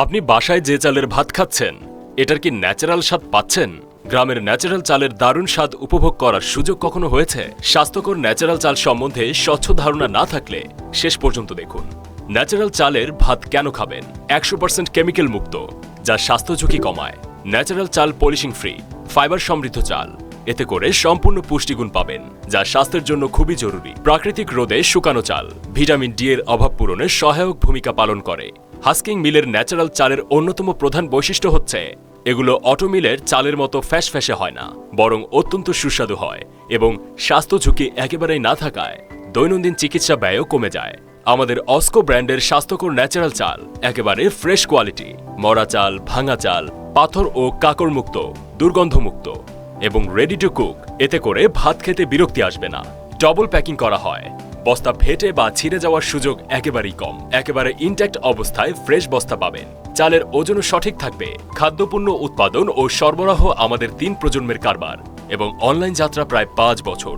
আপনি বাসায় যে চালের ভাত খাচ্ছেন, এটার কি ন্যাচারাল স্বাদ পাচ্ছেন? গ্রামের ন্যাচারাল চালের দারুণ স্বাদ উপভোগ করার সুযোগ কখনো হয়েছে? স্বাস্থ্যকর ন্যাচারাল চাল সম্বন্ধে স্বচ্ছ ধারণা না থাকলে শেষ পর্যন্ত দেখুন। ন্যাচারাল চালের ভাত কেন খাবেন? একশো পার্সেন্ট কেমিক্যাল মুক্ত, যা স্বাস্থ্য ঝুঁকি কমায়। ন্যাচারাল চাল পলিশিং ফ্রি, ফাইবার সমৃদ্ধ চাল। এতে করে সম্পূর্ণ পুষ্টিগুণ পাবেন, যা স্বাস্থ্যের জন্য খুবই জরুরি। প্রাকৃতিক রোদে শুকানো চাল, ভিটামিন ডি এর অভাব পূরণে সহায়ক ভূমিকা পালন করে। হাস্কিং মিলের ন্যাচারাল চালের অন্যতম প্রধান বৈশিষ্ট্য হচ্ছে, এগুলো অটো মিলের চালের মতো ফ্যাস ফ্যাসে হয় না, বরং অত্যন্ত সুস্বাদু হয় এবং স্বাস্থ্য ঝুঁকি একেবারেই না থাকায় দৈনন্দিন চিকিৎসা ব্যয়ও কমে যায়। আমাদের অস্কো ব্র্যান্ডের স্বাস্থ্যকর ন্যাচারাল চাল একেবারে ফ্রেশ কোয়ালিটি, মরা চাল, ভাঙা চাল, পাথর ও কাকড় মুক্ত দুর্গন্ধমুক্ত এবং রেডি টু কুক এতে করে ভাত খেতে বিরক্তি আসবে না। ডবল প্যাকিং করা হয়। বস্তা ফেটে বা ছিঁড়ে যাওয়ার সুযোগ একেবারেই কম। একেবারে ইনট্যাক্ট অবস্থায় ফ্রেশ বস্তা পাবেন। চালের ওজনও সঠিক থাকবে, খাদ্যপণ্য উৎপাদন ও সরবরাহ আমাদের তিন প্রজন্মের কারবার এবং অনলাইন যাত্রা প্রায় পাঁচ বছর।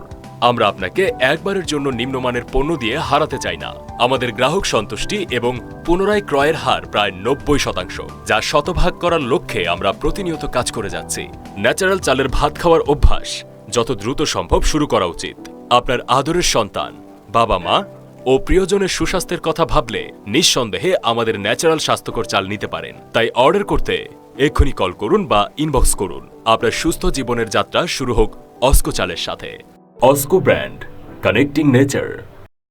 আমরা আপনাকে একবারের জন্য নিম্নমানের পণ্য দিয়ে হারাতে চাই না। আমাদের গ্রাহক সন্তুষ্টি এবং পুনরায় ক্রয়ের হার প্রায় নব্বই শতাংশ, যা শতভাগ করার লক্ষ্যে আমরা প্রতিনিয়ত কাজ করে যাচ্ছি। ন্যাচারাল চালের ভাত খাওয়ার অভ্যাস, যত দ্রুত সম্ভব শুরু করা উচিত। আপনার আদরের সন্তান বাবা মা ও প্রিয়জনের সুস্বাস্থ্যের কথা ভাবলে নিঃসন্দেহে আমাদের ন্যাচারাল স্বাস্থ্যকর চাল নিতে পারেন। তাই অর্ডার করতে এক্ষুনি কল করুন বা ইনবক্স করুন। আপনার সুস্থ জীবনের যাত্রা শুরু হোক অস্কো চালের সাথে। Osco brand connecting nature